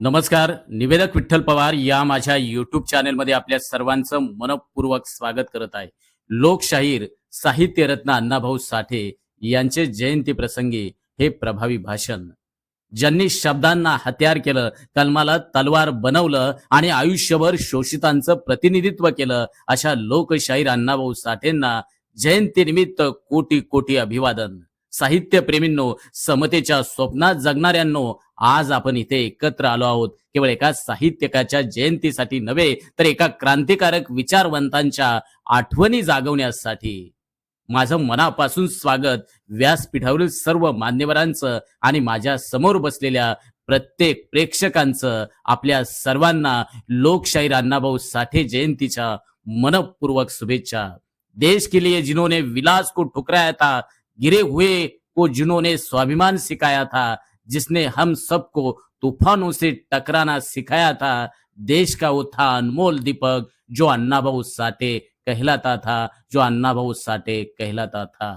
नमस्कार निवेदक विठ्ठल पवार या माझ्या युट्यूब चॅनेलमध्ये आपल्या सर्वांचं मनपूर्वक स्वागत करत आहे. लोकशाहीर साहित्यरत्न अण्णाभाऊ साठे यांचे जयंती प्रसंगी हे प्रभावी भाषण. ज्यांनी शब्दांना हत्यार केलं कलमाला तलवार बनवलं आणि आयुष्यभर शोषितांचं प्रतिनिधित्व केलं अशा लोकशाहीर अण्णाभाऊ साठेंना जयंतीनिमित्त कोटी कोटी अभिवादन. साहित्यप्रेमींनो समतेच्या स्वप्नात जगणाऱ्यांनो आज आपण इथे एकत्र आलो आहोत. केवळ एका साहित्यकाच्या जयंतीसाठी नव्हे तर एका क्रांतिकारक विचारवंतांच्या आठवणी जागवण्यासाठी. माझं मनापासून स्वागत व्यासपीठावरील सर्व मान्यवरांचं आणि माझ्यासमोर बसलेल्या प्रत्येक प्रेक्षकांचं आपल्या सर्वांना लोकशाहीर अण्णाभाऊ साठे जयंतीच्या मनपूर्वक शुभेच्छा. देश के लिए जिन्होंने विलास को ठुकराया था गिरे हुए को जिन्होंने स्वाभिमान सिखाया था जिसने हम सबको तूफानों से टकराना सिखाया था देश का वो था अनमोल दीपक जो अन्नाभाऊ साठे कहलाता था जो अण्णाभाऊ साठे कहलाता था।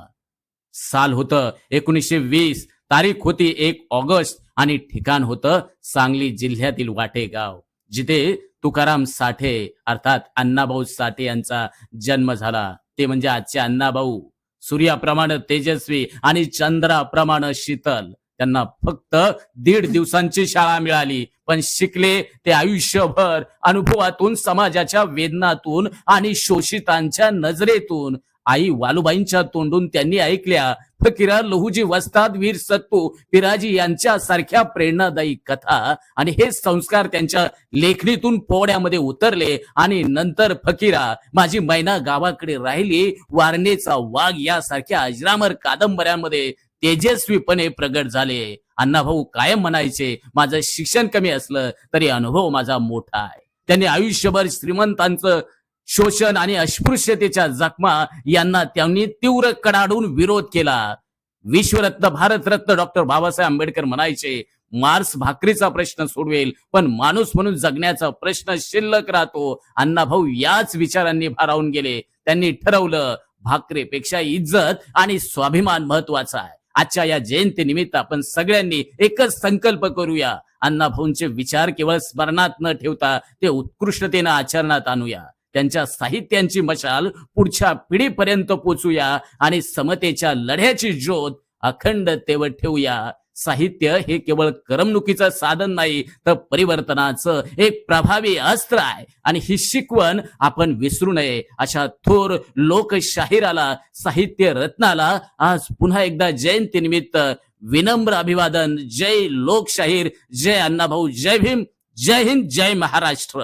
साल होतं एकोणीसशे वीस तारीख होती एक ऑगस्ट आणि ठिकाण होतं सांगली जिल्ह्यातील वाटेगाव जिथे तुकाराम साठे अर्थात अण्णाभाऊ साठे यांचा जन्म झाला. ते म्हणजे आजचे अण्णाभाऊ सूर्याप्रमाणे तेजस्वी आणि चंद्राप्रमाणे शीतल. त्यांना फक्त दीड दिवसांची शाळा मिळाली. पण शिकले ते आयुष्यभर अनुभवातून समाजाच्या वेदनातून आणि शोषितांच्या नजरेतून. आई वालुबाईंच्या तोंडून त्यांनी ऐकल्या फकीरा लहुजी वस्ताद वीर सत्तू पिराजी यांच्या सारख्या प्रेरणादायी कथा आणि हे संस्कार त्यांच्या लेखणीतून पोहण्यामध्ये उतरले आणि नंतर फकीरा माझी मैना गावाकडे राहिली वारणेचा वाघ यासारख्या अजरामर कादंबऱ्यांमध्ये तेजस्वीपणे प्रगट झाले. अण्णाभाऊ कायम म्हणायचे माझं शिक्षण कमी असलं तरी अनुभव माझा मोठा आहे. त्यांनी आयुष्यभर श्रीमंतांचं शोषण आणि अस्पृश्यतेच्या जखमा यांना त्यांनी तीव्र कडाडून विरोध केला. विश्वरत्न भारतरत्न डॉक्टर बाबासाहेब आंबेडकर म्हणायचे मार्स भाकरीचा प्रश्न सोडवेल पण माणूस म्हणून जगण्याचा प्रश्न शिल्लक राहतो. अण्णाभाऊ याच विचारांनी भारावून गेले. त्यांनी ठरवलं भाकरीपेक्षा इज्जत आणि स्वाभिमान महत्त्वाचा आहे. आजच्या या जयंती निमित्त आपण सगळ्यांनी एकच संकल्प करूया. अण्णाभाऊंचे विचार केवळ स्मरणात न ठेवता ते उत्कृष्टतेनं आचरणात आणूया. त्यांच्या साहित्यांची मशाल पुढच्या पिढीपर्यंत पोचूया आणि समतेच्या लढ्याची ज्योत अखंड तेवत ठेवूया. साहित्य हे केवळ करमणुकीचं साधन नाही तर परिवर्तनाचं एक प्रभावी अस्त्र आहे. आणि ही शिकवण आपण विसरू नये. अशा थोर लोकशाहिराला साहित्य रत्नाला आज पुन्हा एकदा जयंतीनिमित्त विनम्र अभिवादन. जय लोकशाहीर. जय अण्णाभाऊ. जय भीम. जय हिंद. जय महाराष्ट्र.